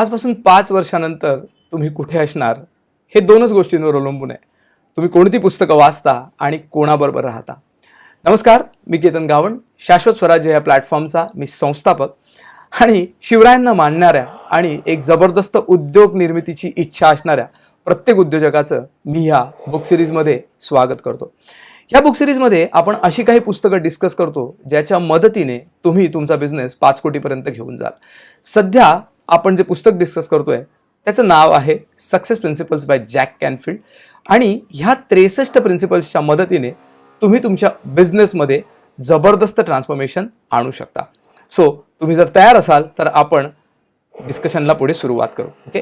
आजपासून पाच वर्षानंतर तुम्ही कुठे असणार हे दोनच गोष्टींवर अवलंबून आहे. तुम्ही कोणती पुस्तकं वाचता आणि कोणाबरोबर राहता? नमस्कार मी केतन गावण. शाश्वत स्वराज्य या प्लॅटफॉर्मचा मी संस्थापक आणि शिवरायांना मानणाऱ्या आणि एक जबरदस्त उद्योग निर्मितीची इच्छा असणाऱ्या प्रत्येक उद्योजकाचं मी ह्या बुक सिरीजमध्ये स्वागत करतो. ह्या बुक सिरीजमध्ये आपण अशी काही पुस्तकं डिस्कस करतो ज्याच्या मदतीने तुम्ही तुमचा बिझनेस पाच कोटीपर्यंत घेऊन जाल. सध्या आपण जे पुस्तक डिस्कस करतोय त्याचं नाव आहे success principles by Jack Canfield आणि ह्या त्रेसष्ट प्रिन्सिपल्सच्या मदतीने तुम्ही तुमच्या बिझनेसमध्ये जबरदस्त ट्रान्सफॉर्मेशन आणू शकता. सो तुम्ही जर तयार असाल तर आपण डिस्कशनला पुढे सुरुवात करू. ओके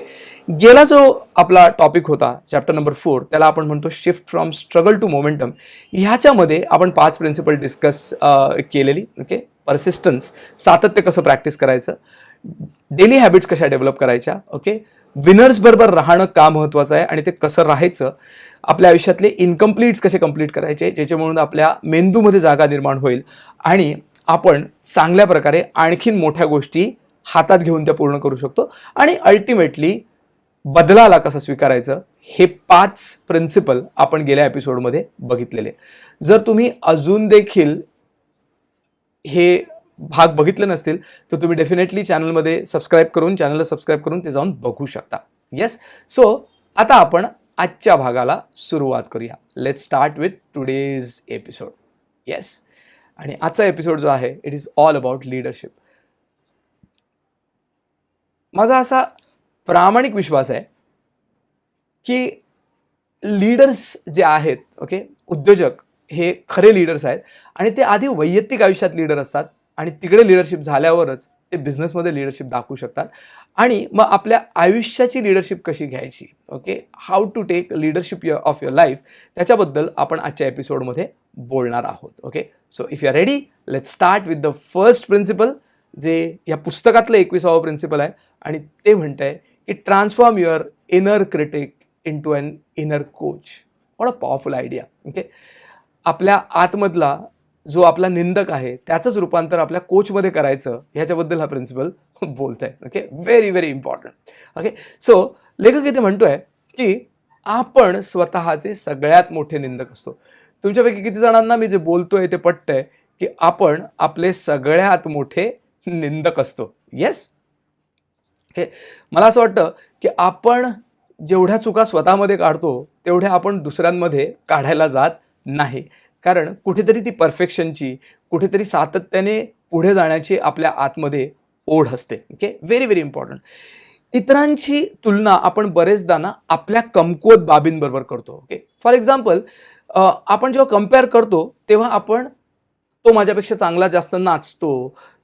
गेला जो आपला टॉपिक होता चॅप्टर नंबर फोर त्याला आपण म्हणतो shift from struggle to momentum ह्याच्यामध्ये आपण पाच प्रिन्सिपल डिस्कस केलेली. ओके परसिस्टन्स सातत्य कसं प्रॅक्टिस करायचं? डेली हॅबिट्स कशा डेव्हलप करायच्या? ओके विनर्स बरोबर राहणं का महत्त्वाचं आहे आणि ते कसं राहायचं? आपल्या आयुष्यातले इनकम्प्लीट्स कसे कंप्लीट करायचे? ज्याच्यामुळे आपल्या मेंदूमध्ये जागा निर्माण होईल. आणि आपण चांगल्या प्रकारे आणखीन मोठ्या गोष्टी हातात घेऊन त्या पूर्ण करू शकतो. आणि अल्टिमेटली बदलाला कसं स्वीकारायचं? हे पाच प्रिन्सिपल आपण गेल्या एपिसोडमध्ये बघितलेले. जर तुम्ही अजून देखील हे भाग बघितले नसतील तर तुम्ही डेफिनेटली चॅनलमध्ये सबस्क्राईब करून चॅनलला सबस्क्राईब करून ते जाऊन बघू शकता. येस सो आता आपण आजच्या भागाला सुरुवात करूया. Let start with today's episode yes आणि आजचा एपिसोड जो आहे it is all about leadership माझा असा प्रामाणिक विश्वास आहे की लीडर्स जे आहेत ओके उद्योजक हे खरे लीडर्स आहेत आणि ते आधी वैयक्तिक आयुष्यात लीडर असतात. आणि तिकडे लिडरशिप झाल्यावरच ते बिझनेसमध्ये लिडरशिप दाखवू शकतात. आणि मग आपल्या आयुष्याची लिडरशिप कशी घ्यायची? Okay how to take leadership your of your life त्याच्याबद्दल आपण आजच्या एपिसोडमध्ये बोलणार आहोत. Okay so if you are ready let start with the first principle जे या पुस्तकातलं एकविसावं प्रिन्सिपल आहे. आणि ते म्हणत आहे की transform your inner critic into an inner coach what a powerful idea okay आपल्या आतमधला जो आपला निंदक आहे त्याचंच रूपांतर आपल्या कोचमध्ये करायचं ह्याच्याबद्दल हा प्रिन्सिपल बोलत आहे okay very very important okay so लेखक इथे म्हणतोय की आपण स्वतःचे सगळ्यात मोठे निंदक असतो. तुमच्यापैकी किती जणांना मी जे बोलतोय ते पटतंय की आपण आपले सगळ्यात मोठे निंदक असतो. येस ओके मला असं वाटतं की आपण जेवढ्या चुका स्वतःमध्ये काढतो तेवढ्या आपण दुसऱ्यांमध्ये काढायला जात नाही. कारण कुठेतरी ती परफेक्शनची कुठेतरी सातत्याने पुढे जाण्याची आपल्या आतमध्ये ओढ असते. ओके व्हेरी व्हेरी इम्पॉर्टंट इतरांची तुलना आपण बरेचदा ना आपल्या कमकुवत बाबींबरोबर करतो. ओके फॉर एक्झाम्पल आपण जेव्हा कंपेअर करतो तेव्हा आपण तो माझ्यापेक्षा चांगला जास्त नाचतो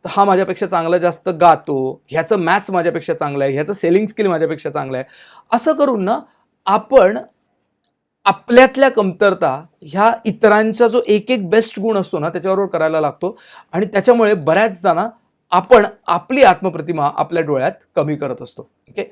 हा माझ्यापेक्षा चांगला जास्त गातो ह्याचं मॅथ्स माझ्यापेक्षा चांगलं आहे ह्याचं सेलिंग स्किल माझ्यापेक्षा चांगलं आहे असं करून ना आपण आपल्यातल्या कमतरता ह्या इतरांचा जो एक एक बेस्ट गुण असतो ना त्याच्याबरोबर करायला लागतो. आणि त्याच्यामुळे बऱ्याचदा ना आपण आपली आत्मप्रतिमा आपल्या डोळ्यात कमी करत असतो. ओके?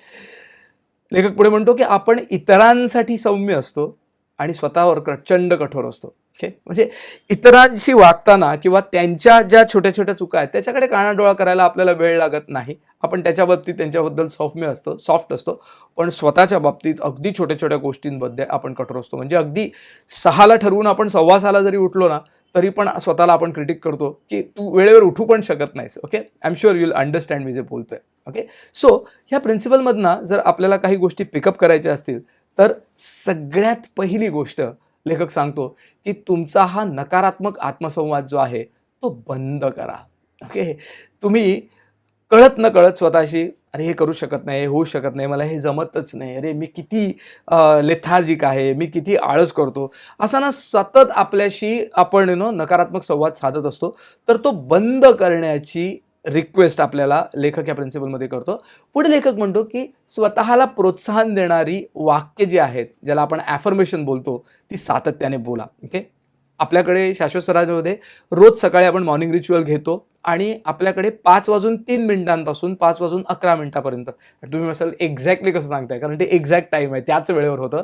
लेखक पुढे म्हणतो की आपण इतरांसाठी सौम्य असतो आणि स्वतःवर प्रचंड कठोर असतो. ओके? म्हणजे इतरांशी वागताना किंवा त्यांच्या ज्या छोट्या छोट्या चुका आहेत त्याच्याकडे कानाडोळा करायला आपल्याला वेळ लागत नाही. आपण त्याच्या बाबतीत त्यांच्याबद्दल सौम्य असतो सॉफ्ट असतो. पण स्वतःच्या बाबतीत अगदी छोट्या छोट्या गोष्टींबद्दल आपण कठोर असतो. म्हणजे अगदी सहाला ठरवून आपण सव्वा सहाला जरी उठलो ना तरी पण स्वतःला आपण क्रिटिक करतो की तू वेळेवर उठू पण शकत नाहीस okay I am sure will understand मी जे बोलतोय ओके सो ह्या प्रिन्सिपलमधनं जर आपल्याला काही गोष्टी पिकअप करायच्या असतील तर सगळ्यात पहिली गोष्ट लेखक सांगतो की तुमचा हा नकारात्मक आत्मसंवाद जो आहे तो बंद करा ओके तुम्ही कळत न कळत स्वतःशी अरे हे करू शकत नाही हे होऊ शकत नाही मला हे जमतच नाही. अरे मी किती लेथार्जिक आहे मी किती आळस करतो. असा ना सतत आपल्याशी आपण नो नकारात्मक संवाद साधत असतो. तर तो बंद करण्याची रिक्वेस्ट आपल्याला लेखक या प्रिन्सिपलमध्ये करतो. पुढे लेखक म्हणतो की स्वतःला प्रोत्साहन देणारी वाक्य जी आहेत ज्याला आपण ॲफर्मेशन बोलतो ती सातत्याने बोला. ओके आपल्याकडे शाश्वत स्वराज्यामध्ये रोज सकाळी आपण मॉर्निंग रिच्युअल घेतो आणि आपल्याकडे पाच वाजून तीन मिनिटांपासून पाच वाजून अकरा मिनिटापर्यंत. तुम्ही असाल एक्झॅक्टली कसं सांगताय? कारण ते एक्झॅक्ट टाईम आहे त्याच वेळेवर होतं.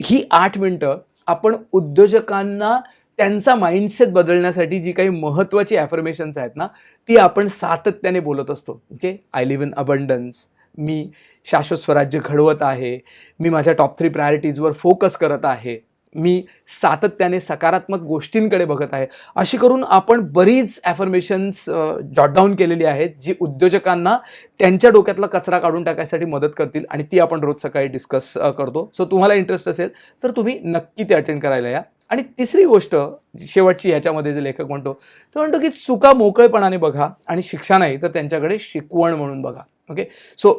ही आठ मिनटं आपण उद्योजकांना त्यांचा माइंडसेट बदलण्यासाठी जी काही महत्त्वाची ॲफर्मेशन्स आहेत ना ती आपण सातत्याने बोलत असतो. Okay I live in abundance मी शाश्वत स्वराज्य घडवत आहे. मी माझ्या टॉप थ्री प्रायोरिटीजवर फोकस करत आहे. मी सातत्याने सकारात्मक गोष्टींकडे बघत आहे. अशी करून आपण बरीच ॲफर्मेशन्स जॉट डाऊन केलेली आहेत जी उद्योजकांना त्यांच्या डोक्यातला कचरा काढून टाकायसाठी मदत करतील आणि ती आपण रोज सकाळी डिस्कस करतो. सो तुम्हाला इंटरेस्ट असेल तर तुम्ही नक्की ते अटेंड करायला या. आणि तिसरी गोष्ट शेवटची ह्याच्यामध्ये जे लेखक म्हणतो तो म्हणतो की चुका मोकळेपणाने बघा आणि शिक्षा नाही तर त्यांच्याकडे शिकवण म्हणून बघा. ओके सो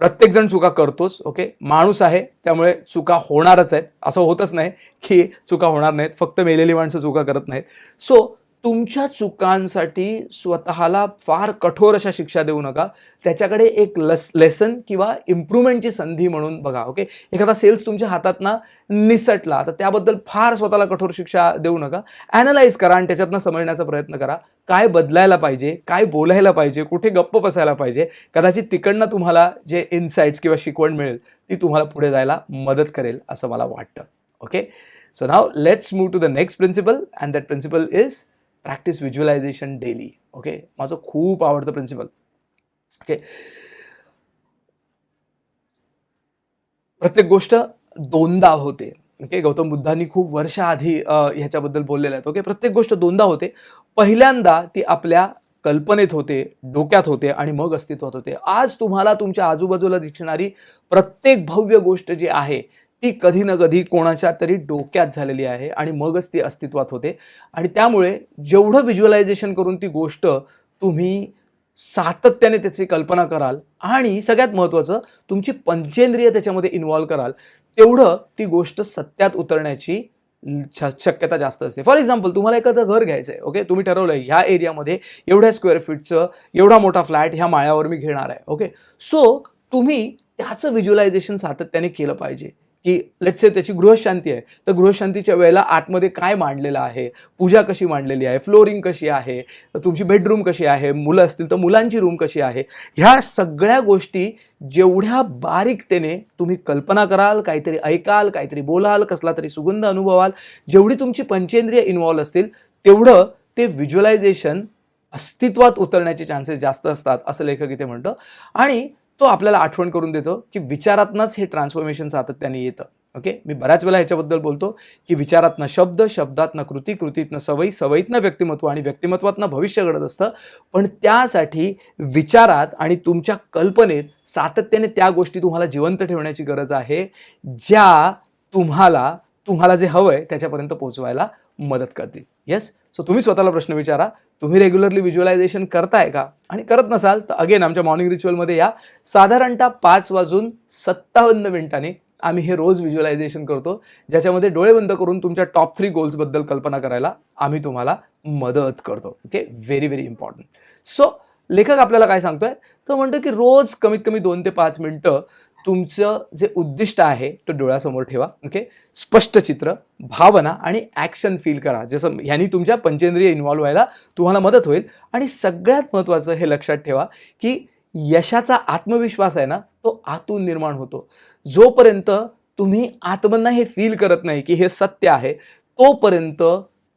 प्रत्येकजण चुका करतोच ओके माणूस आहे त्यामुळे चुका होणारच आहेत. असं होतच नाही की चुका होणार नाहीत फक्त मेलेली माणसं चुका करत नाहीत. सो तुमच्या चुकांसाठी स्वतःला फार कठोर अशा शिक्षा देऊ नका. त्याच्याकडे एक लस लेसन किंवा इम्प्रूव्हमेंटची संधी म्हणून बघा ओके एखादा सेल्स तुमच्या हातातनं निसटला तर त्याबद्दल फार स्वतःला कठोर शिक्षा देऊ नका. ॲनालाईज करा आणि त्याच्यातनं समजण्याचा प्रयत्न करा. काय बदलायला पाहिजे काय बोलायला पाहिजे कुठे गप्प बसायला पाहिजे कदाचित तिकडनं तुम्हाला जे इन्साईट्स किंवा शिकवण मिळेल ती तुम्हाला पुढे जायला मदत करेल असं मला वाटतं. Okay so now let's move to the next principle and that principle is practice visualisation daily okay माझं खूप आवडतं प्रिन्सिपल ओके प्रत्येक गोष्ट दोनदा होते. ओके गौतम बुद्धांनी खूप वर्षाआधी ह्याच्याबद्दल बोललेलं आहे. ओके प्रत्येक गोष्ट दोनदा होते. पहिल्यांदा ती आपल्या कल्पनेत होते डोक्यात होते आणि मग अस्तित्वात होते. आज तुम्हाला तुमच्या आजूबाजूला दिसणारी प्रत्येक भव्य गोष्ट जी आहे ती कधी ना कधी कोणाच्या तरी डोक्यात झालेली आहे आणि मगच ती अस्तित्वात होते. आणि त्यामुळे जेवढं व्हिज्युअलायझेशन करून ती गोष्ट तुम्ही सातत्याने त्याची कल्पना कराल आणि सगळ्यात महत्त्वाचं तुमची पंचेंद्रिय त्याच्यामध्ये इन्व्हॉल्व कराल. तेवढं ती गोष्ट सत्यात उतरण्याची छ- शक्यता जास्त असते. फॉर एक्झाम्पल तुम्हाला एखादं घर घ्यायचं आहे ओके तुम्ही ठरवलं आहे ह्या एरियामध्ये एवढ्या स्क्वेअर फीटचं एवढा मोठा फ्लॅट ह्या माळ्यावर मी घेणार आहे ओके सो तुम्ही त्याचं व्हिज्युअलायझेशन सातत्याने केलं पाहिजे. की लेट्स से त्याची गृहशांती आहे तर गृहशांतीच्या वेळेला आतमध्ये काय मांडलेलं आहे? पूजा कशी मांडलेली आहे? फ्लोरिंग कशी आहे? तुमची बेडरूम कशी आहे? मुलं असतील तर मुलांची रूम कशी आहे? ह्या सगळ्या गोष्टी जेवढ्या बारीकतेने तुम्ही कल्पना कराल काहीतरी ऐकाल काहीतरी बोलाल कसला तरी सुगंध अनुभवाल जेवढी तुमची पंचेंद्रिय इन्व्हॉल्व असतील तेवढं ते व्हिज्युअलायझेशन अस्तित्वात उतरण्याचे चान्सेस जास्त असतात असं लेखक इथे म्हणतो. आणि तो आपल्याला आठवण करून देतो की विचारातनंच हे ट्रान्सफॉर्मेशन सातत्याने येतं. ओके मी बऱ्याच वेळा ह्याच्याबद्दल बोलतो की विचारातनं शब्द शब्दातनं कृती कृतीतनं सवयी सवयीतनं व्यक्तिमत्व आणि व्यक्तिमत्वातनं भविष्य घडत असतं. पण त्यासाठी विचारात आणि तुमच्या कल्पनेत सातत्याने त्या गोष्टी तुम्हाला जिवंत ठेवण्याची गरज आहे ज्या तुम्हाला तुम्हाला जे हवं आहे त्याच्यापर्यंत पोहोचवायला मदत करतील. येस सो तुम्ही स्वतःला प्रश्न विचारा. तुम्ही रेग्युलरली व्हिज्युअलायझेशन करताय का? आणि करत नसाल तर अगेन आमच्या मॉर्निंग रिच्युअलमध्ये या. साधारणतः पाच वाजून सत्तावन्न मिनिटांनी आम्ही हे रोज व्हिज्युअलायझेशन करतो ज्याच्यामध्ये डोळे बंद करून तुमच्या टॉप थ्री गोल्सबद्दल कल्पना करायला आम्ही तुम्हाला मदत करतो. Okay very very important so लेखक आपल्याला काय सांगतोय? तो म्हणतो की रोज कमीत कमी दोन ते पाच मिनटं तुमचं जे उद्दिष्ट आहे तो डोळ्यासमोर ठेवा ओके स्पष्ट चित्र भावना आणि ॲक्शन फील करा. जसं ह्यानी तुमच्या पंचेंद्रिय इन्व्हॉल्व व्हायला तुम्हाला मदत होईल. आणि सगळ्यात महत्त्वाचं हे लक्षात ठेवा की यशाचा आत्मविश्वास आहे ना तो आतून निर्माण होतो. जोपर्यंत तुम्ही आत्मना हे फील करत नाही की हे सत्य आहे तोपर्यंत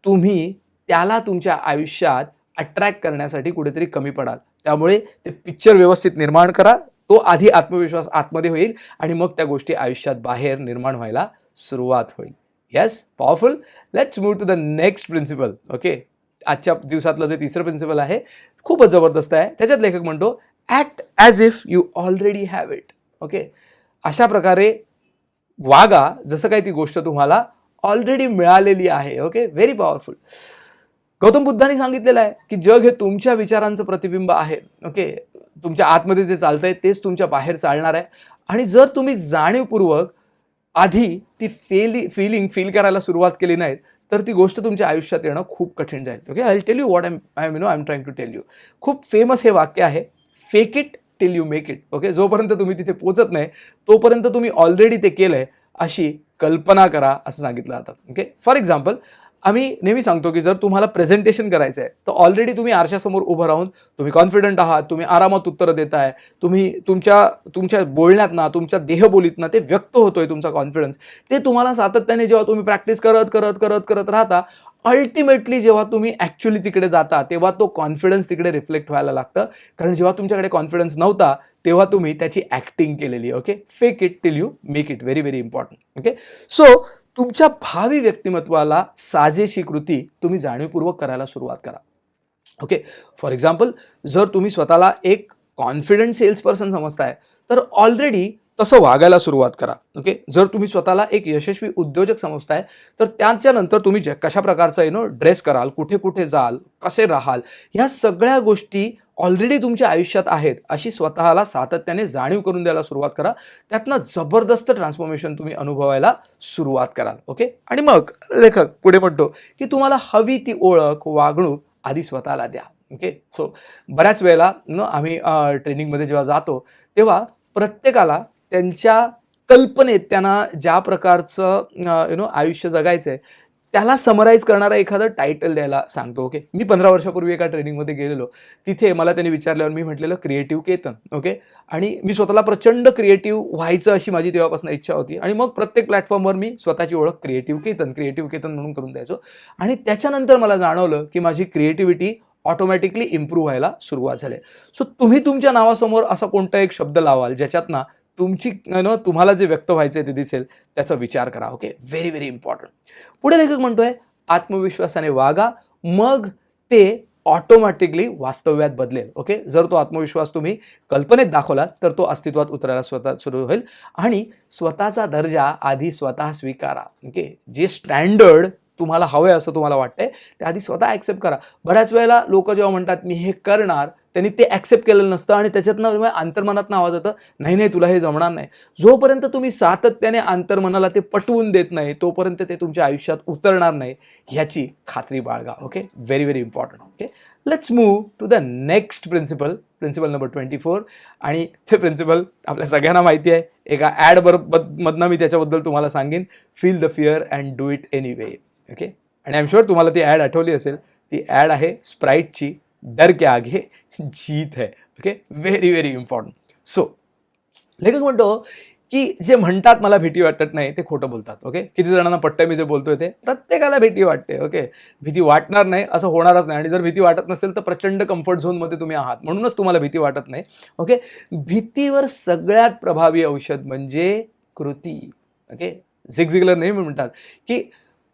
तुम्ही त्याला तुमच्या आयुष्यात अट्रॅक्ट करण्यासाठी कुठेतरी कमी पडाल. त्यामुळे ते पिक्चर व्यवस्थित निर्माण करा तो आधी आत्मविश्वास आतमध्ये होईल आणि मग त्या गोष्टी आयुष्यात बाहेर निर्माण व्हायला सुरुवात होईल. Yes powerful let's move to the next principle okay आजच्या दिवसातलं जे तिसरं प्रिन्सिपल आहे खूपच जबरदस्त आहे. त्याच्यात लेखक म्हणतो act as if you already have it okay अशा प्रकारे वागा जसं काही ती गोष्ट तुम्हाला ऑलरेडी मिळालेली आहे. ओके व्हेरी पॉवरफुल गौतम बुद्धांनी सांगितलेलं आहे की जग हे तुमच्या विचारांचं प्रतिबिंब आहे. ओके तुमच्या आतमध्ये जे चालतंय तेच तुमच्या बाहेर चालणार आहे. आणि जर तुम्ही जाणीवपूर्वक आधी ती फेली फिलिंग फील करायला सुरुवात केली नाही तर ती गोष्ट तुमच्या आयुष्यात येणं खूप कठीण जाईल. Okay I tell you what I I know I am trying to tell you खूप फेमस हे वाक्य आहे fake it till you make it okay जोपर्यंत तुम्ही तिथे पोचत नाही तोपर्यंत तुम्ही ऑलरेडी ते केलं आहे अशी कल्पना करा असं सांगितलं जातं. ओके फॉर एक्झाम्पल आम्ही नेहमी सांगतो की जर तुम्हाला प्रेझेंटेशन करायचं आहे तर ऑलरेडी तुम्ही आरशासमोर उभं राहून तुम्ही कॉन्फिडंट आहात तुम्ही आरामात उत्तरं देताय तुम्ही तुमच्या तुमच्या बोलण्यात ना तुमच्या देहबोलीत ना ते व्यक्त होतोय तुमचा कॉन्फिडन्स ते तुम्हाला सातत्याने जेव्हा तुम्ही प्रॅक्टिस करत करत करत करत राहता अल्टिमेटली जेव्हा तुम्ही ॲक्च्युली तिकडे जाता तेव्हा तो कॉन्फिडन्स तिकडे रिफ्लेक्ट व्हायला लागतं. कारण जेव्हा तुमच्याकडे कॉन्फिडन्स नव्हता तेव्हा तुम्ही त्याची ॲक्टिंग केलेली okay fake it till you make it very very important okay so तुमच्या भावी व्यक्तिमत्वाला साजेशी कृती तुम्ही जाणीवपूर्वक करायला सुरुवात करा. ओके फॉर एक्झाम्पल जर तुम्ही स्वतःला एक कॉन्फिडंट सेल्स पर्सन समजताय तर ऑलरेडी तसं वागायला सुरुवात करा. ओके जर तुम्ही स्वतःला एक यशस्वी उद्योजक समजताय तर त्याच्यानंतर तुम्ही जे कशा प्रकारचं यु नो ड्रेस कराल कुठे कुठे जाल कसे राहाल ह्या सगळ्या गोष्टी ऑलरेडी तुमच्या आयुष्यात आहेत अशी स्वतःला सातत्याने जाणीव करून द्यायला सुरुवात करा. त्यातनं जबरदस्त ट्रान्सफॉर्मेशन तुम्ही अनुभवायला सुरुवात कराल. ओके आणि मग लेखक पुढे म्हणतो की तुम्हाला हवी ती ओळख वागणूक आधी स्वतःला द्या. ओके सो बऱ्याच वेळेला न आम्ही ट्रेनिंगमध्ये जेव्हा जातो तेव्हा प्रत्येकाला त्यांच्या कल्पनेत त्यांना ज्या प्रकारचं यु नो आयुष्य जगायचं आहे त्याला समराईज करणारा एखादं टायटल द्यायला सांगतो ओके मी पंधरा वर्षापूर्वी एका ट्रेनिंगमध्ये गेलेलो. तिथे मला त्यांनी विचारल्यावर मी म्हटलेलं क्रिएटिव्ह केतन ओके आणि मी स्वतःला प्रचंड क्रिएटिव्ह व्हायचं अशी माझी तेव्हापासून इच्छा होती. आणि मग प्रत्येक प्लॅटफॉर्मवर मी स्वतःची ओळख क्रिएटिव्ह केतन क्रिएटिव्ह केतन म्हणून करून द्यायचो. आणि त्याच्यानंतर मला जाणवलं की माझी क्रिएटिव्हिटी ऑटोमॅटिकली इम्प्रूव्ह व्हायला सुरुवात झाली. सो तुम्ही तुमच्या नावासमोर असा कोणता एक शब्द लावाल ज्याच्यातनं तुमची न तुम्हाला जे व्यक्त व्हायचं आहे ते दिसेल त्याचा विचार करा ओके व्हेरी व्हेरी इम्पॉर्टंट पुढे लेखक म्हणतोय आत्मविश्वासाने वागा मग ते ऑटोमॅटिकली वास्तव्यात बदलेल ओके जर तो आत्मविश्वास तुम्ही कल्पनेत दाखवलात तर तो अस्तित्वात उतरायला स्वतः सुरू होईल आणि स्वतःचा दर्जा आधी स्वतः स्वीकारा ओके जे स्टँडर्ड तुम्हाला हवं आहे असं तुम्हाला वाटतंय ते आधी स्वतः ॲक्सेप्ट करा. बऱ्याच वेळेला लोक जेव्हा म्हणतात मी हे करणार त्यांनी ते ॲक्सेप्ट केलेलं नसतं आणि त्याच्यातनं म्हणजे अंतर्मनातनं आवाज होतं नाही नाही तुला हे जमणार नाही. जोपर्यंत तुम्ही सातत्याने अंतर्मनाला ते पटवून देत नाही तोपर्यंत ते तुमच्या आयुष्यात उतरणार नाही ह्याची खात्री बाळगा okay very very important okay let's move to the next principle principle number twenty four आणि ते प्रिन्सिपल आपल्या सगळ्यांना माहिती आहे. एका ॲड मधनं मी त्याच्याबद्दल तुम्हाला सांगेन. Feel the fear and do it anyway okay आणि आय एम शुअर तुम्हाला ती ॲड आठवली असेल. ती ॲड आहे स्प्राईटची डर के आगे जीत है okay very very important so लेखक म्हणतो की जे म्हणतात मला भीती वाटत नाही ते खोटं बोलतात ओके किती जणांना पट्टय मी जे बोलतोय ते प्रत्येकाला भीती वाटते ओके भीती वाटणार नाही असं होणारच नाही. आणि जर भीती वाटत नसेल तर प्रचंड कम्फर्ट झोनमध्ये तुम्ही आहात. म्हणूनच तुम्हाला भीती वाटत नाही ओके भीतीवर सगळ्यात प्रभावी औषध म्हणजे कृती ओके झिगझिगलर नेहमी म्हणतात. की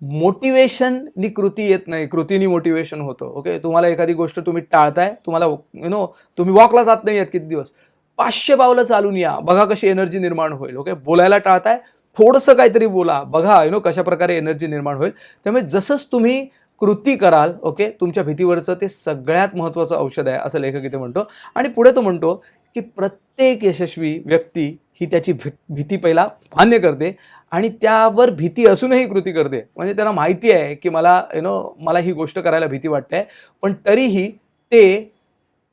मोटिवेशननी कृती येत नाही कृतीनी मोटिवेशन होतं. ओके तुम्हाला एखादी गोष्ट तुम्ही टाळताय तुम्हाला यु नो तुम्ही वॉकला जात नाही आहेत किती दिवस. पाचशे पावलं चालून या बघा कशी एनर्जी निर्माण होईल. ओके बोलायला टाळताय थोडंसं काहीतरी बोला बघा यु नो कशा प्रकारे एनर्जी निर्माण होईल. त्यामुळे जसंच तुम्ही कृती कराल ओके तुमच्या भीतीवरचं ते सगळ्यात महत्त्वाचं औषध आहे असं लेखक इथे म्हणतो. आणि पुढे तो म्हणतो की प्रत्येक यशस्वी व्यक्ती ही त्याची भी भीती पहिला मान्य करते. आणि त्यावर भीती असूनही कृती करते. म्हणजे त्यांना माहिती आहे की मला यु नो मला ही गोष्ट करायला भीती वाटते. पण तरीही ते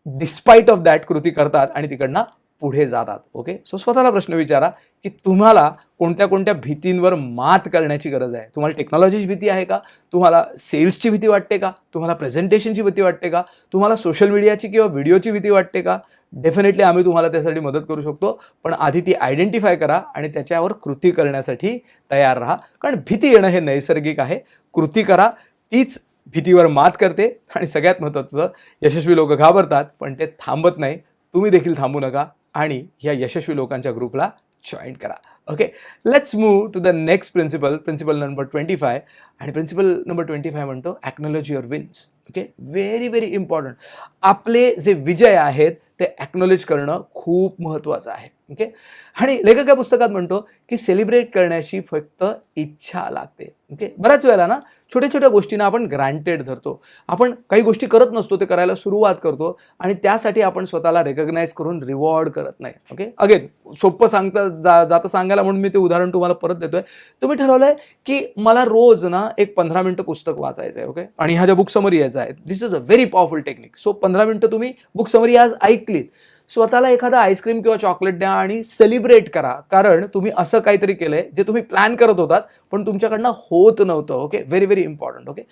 डिस्पाईट ऑफ दॅट कृती करतात आणि तिकडनं पुढे जातात. ओके सो स्वतःला प्रश्न विचारा की तुम्हाला कोणत्या कोणत्या भीतींवर मात करण्याची गरज आहे? तुम्हाला टेक्नॉलॉजीची भीती आहे का? तुम्हाला सेल्सची भीती वाटते का? तुम्हाला प्रेझेंटेशनची भीती वाटते का? तुम्हाला सोशल मीडियाची किंवा व्हिडिओची भीती वाटते का? डेफिनेटली आम्ही तुम्हाला त्यासाठी मदत करू शकतो. पण आधी ती आयडेंटिफाय करा आणि त्याच्यावर कृती करण्यासाठी तयार राहा. कारण भीती येणं हे नैसर्गिक आहे. कृती करा तीच भीतीवर मात करते. आणि सगळ्यात महत्त्वाचं यशस्वी लोक घाबरतात पण ते थांबत नाही. तुम्ही देखील थांबू नका आणि ह्या यशस्वी लोकांच्या ग्रुपला जॉईन करा. Okay let's move to the next principle principle number twenty five आणि प्रिन्सिपल नंबर ट्वेंटी फाय म्हणतो acknowledge your wins okay very very important आपले जे विजय आहेत ते ॲक्नॉलेज करणं खूप महत्त्वाचं आहे. ओके आणि लेखक या पुस्तकात म्हणतो की सेलिब्रेट करण्याची फक्त इच्छा लागते. ओके बऱ्याच वेळेला ना छोट्या छोट्या गोष्टींना आपण ग्रँटेड धरतो. आपण काही गोष्टी करत नसतो ते करायला सुरुवात करतो आणि त्यासाठी आपण स्वतःला रेकग्नाईज करून रिवॉर्ड करत नाही. ओके अगेन सोपं सांगता जा जाता सांगायला म्हणून मी ते उदाहरण तुम्हाला परत देतोय. तुम्ही ठरवलंय की मला रोज ना एक पंधरा मिनटं पुस्तक वाचायचं आहे ओके आणि ह्या ज्या बुक समरी यायचं आहे this is a very powerful technique so पंधरा मिनटं तुम्ही बुक समरी आज ऐक ऐकलीत स्वतःला एखादा आईस्क्रीम किंवा चॉकलेट द्या आणि सेलिब्रेट करा. कारण तुम्ही असं काहीतरी केलंय जे तुम्ही प्लॅन करत होतात पण तुमच्याकडनं होत नव्हतं okay very very important okay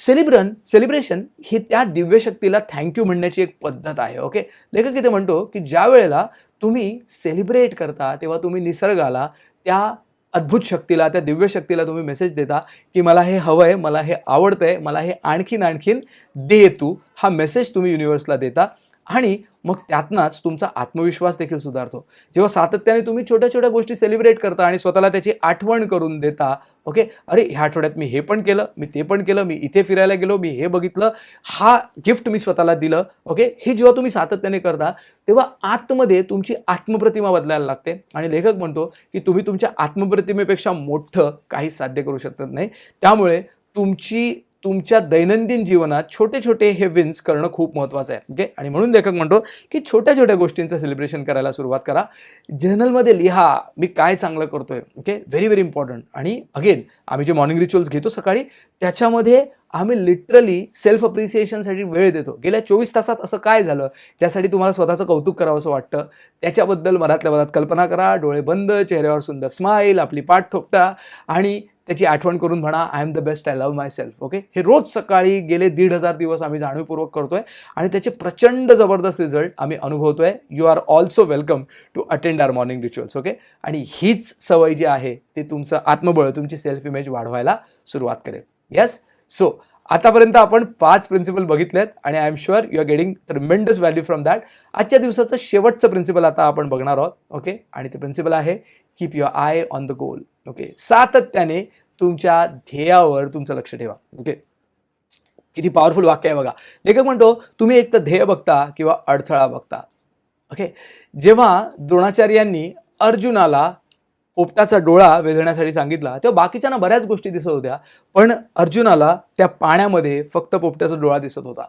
सेलिब्रन celebration ही त्या दिव्यशक्तीला थँक्यू म्हणण्याची एक पद्धत आहे ओके लेखक इथे म्हणतो की ज्या वेळेला तुम्ही सेलिब्रेट करता तेव्हा तुम्ही निसर्गाला त्या अद्भुत शक्तीला त्या दिव्य शक्तीला तुम्ही मेसेज देता की मला हे हवं आहे मला हे आवडतं आहे मला हे आणखीन आणखीन दे तू. हा मेसेज तुम्ही युनिवर्सला देता आणि मग त्यातनाच तुमचा आत्मविश्वास देखील सुधारतो. जेव्हा सातत्याने तुम्ही छोट्या छोट्या गोष्टी सेलिब्रेट करता आणि स्वतःला त्याची आठवण करून देता ओके अरे ह्या आठवड्यात मी हे पण केलं मी ते पण केलं मी इथे फिरायला गेलो मी हे बघितलं हा गिफ्ट मी स्वतःला दिलं ओके हे जेव्हा तुम्ही सातत्याने करता तेव्हा आतमध्ये तुमची आत्मप्रतिमा बदलायला लागते. आणि लेखक म्हणतो की तुम्ही तुमच्या आत्मप्रतिमेपेक्षा मोठं काही साध्य करू शकत नाही. त्यामुळे तुमची तुमच्या दैनंदिन जीवनात छोटे छोटे हे विन्स करणं खूप महत्त्वाचं आहे. ओके आणि म्हणून लेखक म्हणतो की छोट्या छोट्या गोष्टींचं सेलिब्रेशन करायला सुरुवात करा. जर्नलमध्ये लिहा मी काय चांगलं करतो आहे ओके व्हेरी व्हेरी इम्पॉर्टंट आणि अगेन आम्ही जे मॉर्निंग रिच्युअल्स घेतो सकाळी त्याच्यामध्ये आम्ही लिटरली सेल्फ अप्रिसिएशनसाठी वेळ देतो. गेल्या चोवीस तासात असं काय झालं? ज्यासाठी तुम्हाला स्वतःचं कौतुक करावं असं वाटतं. त्याच्याबद्दल मनातल्या मनात कल्पना करा. डोळे बंद चेहऱ्यावर सुंदर स्माईल आपली पाठ थोपटा आणि त्याची आठवण करून म्हणा I am the best I love myself okay हे रोज सकाळी गेले दीड हजार दिवस आम्ही जाणीवपूर्वक करतोय आणि त्याचे प्रचंड जबरदस्त रिझल्ट आम्ही अनुभवतोय. You are also welcome to attend our morning rituals okay आणि हीच सवय जी आहे ती तुमचं आत्मबळ तुमची सेल्फ इमेज वाढवायला सुरुवात करेल. येस सो आतापर्यंत आपण पाच प्रिन्सिपल बघितलेत आणि I am sure you are getting tremendous value from that आजच्या दिवसाचं शेवटचं प्रिन्सिपल आता आपण बघणार आहोत. ओके आणि ते प्रिन्सिपल आहे keep your eye on the goal okay सातत्याने तुमच्या ध्येयावर तुमचं लक्ष ठेवा. ओके किती पॉवरफुल वाक्य आहे बघा. लेखक म्हणतो तुम्ही एक तर ध्येय बघता किंवा अडथळा बघता. ओके जेव्हा द्रोणाचार्यांनी अर्जुनाला पोपटाचा डोळा वेधण्यासाठी सांगितला तेव्हा बाकीच्यांना बऱ्याच गोष्टी दिसत होत्या पण अर्जुनाला त्या पाण्यामध्ये फक्त पोपट्याचा डोळा दिसत होता.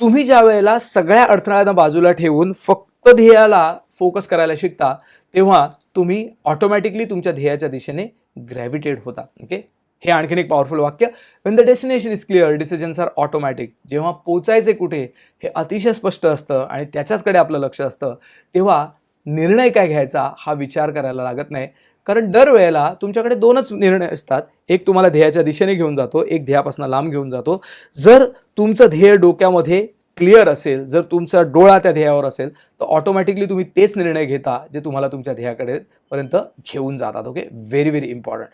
तुम्ही ज्या वेळेला सगळ्या अडथळ्यांना बाजूला ठेवून फक्त ध्येयाला फोकस करायला शिकता तेव्हा तुम्ही ऑटोमॅटिकली तुमच्या ध्येयाच्या दिशेने ग्रॅव्हिटेट होता ओके हे आणखीन एक पॉवरफुल वाक्य. When the destination is clear decisions are automatic जेव्हा पोचायचे कुठे हे अतिशय स्पष्ट असतं आणि त्याच्याचकडे आपलं लक्ष असतं तेव्हा निर्णय काय घ्यायचा हा विचार करायला लागत नाही. कारण दरवेळेला तुमच्याकडे दोनच निर्णय असतात. एक तुम्हाला ध्येयाच्या दिशेने घेऊन जातो एक ध्येयापासून लांब घेऊन जातो. जर तुमचं ध्येय डोक्यामध्ये क्लिअर असेल जर तुमचा डोळा त्या ध्येयावर असेल तर ऑटोमॅटिकली तुम्ही तेच निर्णय घेता जे तुम्हाला तुमच्या ध्येयाकडे पर्यंत घेऊन जातात ओके व्हेरी व्हेरी इम्पॉर्टंट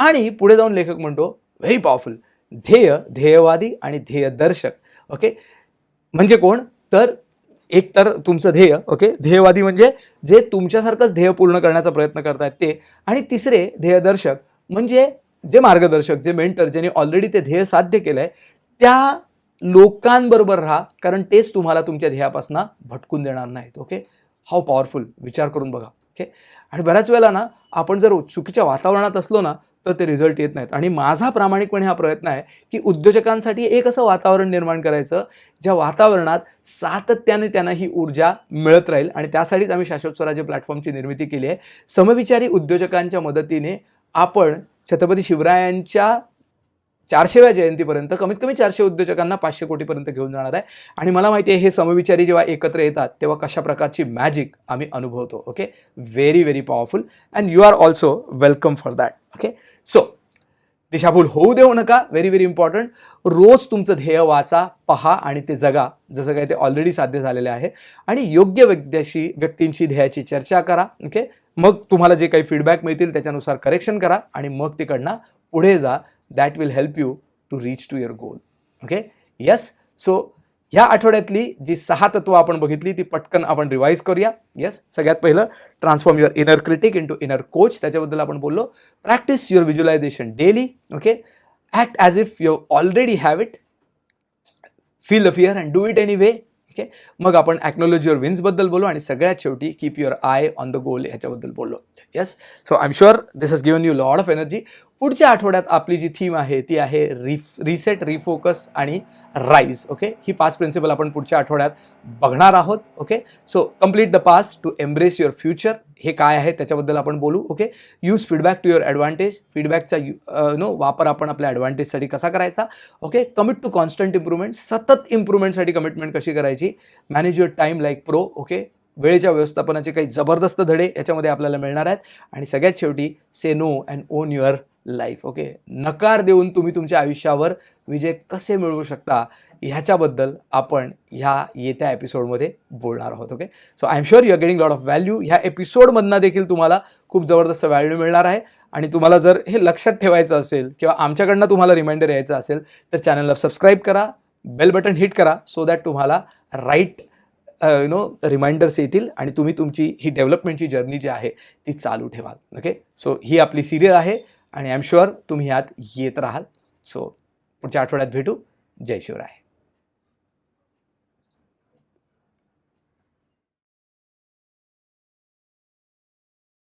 आणि पुढे जाऊन लेखक म्हणतो व्हेरी पॉवरफुल ध्येय ध्येयवादी आणि ध्येयदर्शक ओके म्हणजे कोण? तर एक तर तुमचं ध्येय ओके ध्येयवादी म्हणजे जे तुमच्यासारखंच ध्येय पूर्ण करण्याचा प्रयत्न करतायत ते. आणि तिसरे ध्येयदर्शक म्हणजे जे मार्गदर्शक जे मेंटर ज्यांनी ऑलरेडी ते ध्येय साध्य केलं आहे त्या लोकांबरोबर राहा कारण तेच तुम्हाला तुमच्या ध्येयापासून भटकून देणार नाहीत ओके? हाऊ पॉवरफुल विचार करून बघा ओके? आणि बऱ्याच वेळेला ना आपण जर चुकीच्या वातावरणात असलो ना तर ते रिझल्ट येत नाहीत. आणि माझा प्रामाणिकपणे हा प्रयत्न आहे की उद्योजकांसाठी एक असं वातावरण निर्माण करायचं ज्या वातावरणात सातत्याने त्यांना ही ऊर्जा मिळत राहील आणि त्यासाठीच आम्ही शाश्वत स्वराज्य प्लॅटफॉर्मची निर्मिती केली आहे. समविचारी उद्योजकांच्या मदतीने आपण छत्रपती शिवरायांच्या चारशेव्या जयंतीपर्यंत कमीत कमी चारशे उद्योजकांना पाचशे कोटीपर्यंत घेऊन जाणार आहे. आणि मला माहिती आहे हे समविचारी जेव्हा एकत्र येतात तेव्हा कशा प्रकारची मॅजिक आम्ही अनुभवतो okay very very powerful and you are also welcome for that okay so दिशाभूल होऊ देऊ नका व्हेरी व्हेरी इम्पॉर्टंट रोज तुमचं ध्येय वाचा पहा आणि ते जगा जसं काही ते ऑलरेडी साध्य झालेले आहे. आणि योग्य व्यक्तीशी व्यक्तींशी ध्येयाची चर्चा करा ओके मग तुम्हाला जे काही फीडबॅक मिळतील त्याच्यानुसार करेक्शन करा आणि मग तिकडनं पुढे जा that will help you to reach to your goal okay yes so ह्या आठवड्यातली जी सहा तत्व आपण बघितली ती पटकन आपण रिवाईज करूया. येस सगळ्यात पहिलं transform your inner critic into inner coach त्याच्याबद्दल आपण बोललो. Practice your visualization daily okay act as if you already have it feel the fear and do it anyway okay मग आपण ॲक्नॉलॉजी युअर विन्सबद्दल बोलू आणि सगळ्यात शेवटी keep your eye on the goal ह्याच्याबद्दल बोललो yes so I am sure this has given you lot of energy पुढच्या आठवड्यात आपली जी थीम आहे ती आहे रिफ रिसेट रिफोकस आणि राईज ओके ही पाच प्रिन्सिपल आपण पुढच्या आठवड्यात बघणार आहोत. Okay so complete the past to embrace your future हे काय आहे त्याच्याबद्दल आपण बोलू okay use feedback to your advantage फीडबॅकचा नो वापर आपण आपल्या ॲडव्हान्टेजसाठी कसा करायचा okay commit to constant improvement सतत इम्प्रूव्हमेंटसाठी कमिटमेंट कशी करायची? Manage your time like pro okay वेळेच्या व्यवस्थापनाचे काही जबरदस्त धडे याच्यामध्ये आपल्याला मिळणार आहेत. आणि सगळ्यात शेवटी say no and own your life okay नकार देऊन तुम्ही तुमच्या आयुष्यावर विजय कसे मिळवू शकता ह्याच्याबद्दल आपण ह्या येत्या एपिसोडमध्ये बोलणार आहोत okay so I am sure you are getting lot of value ह्या एपिसोडमधनं देखील तुम्हाला खूप जबरदस्त व्हॅल्यू मिळणार आहे. आणि तुम्हाला जर हे लक्षात ठेवायचं असेल किंवा आमच्याकडनं तुम्हाला रिमाइंडर यायचं असेल तर चॅनलला सबस्क्राईब करा बेल बटन हिट करा सो दॅट तुम्हाला राईट यु नो रिमाइंडर्स येतील आणि तुम्ही तुमची ही डेव्हलपमेंटची जर्नी जी आहे ती चालू ठेवाल ओके सो ही आपली सिरियल आहे. आणि आय एम शुअर तुम्ही यात येत राहाल. सो पुढच्या आठवड्यात भेटू. जय शिवराय.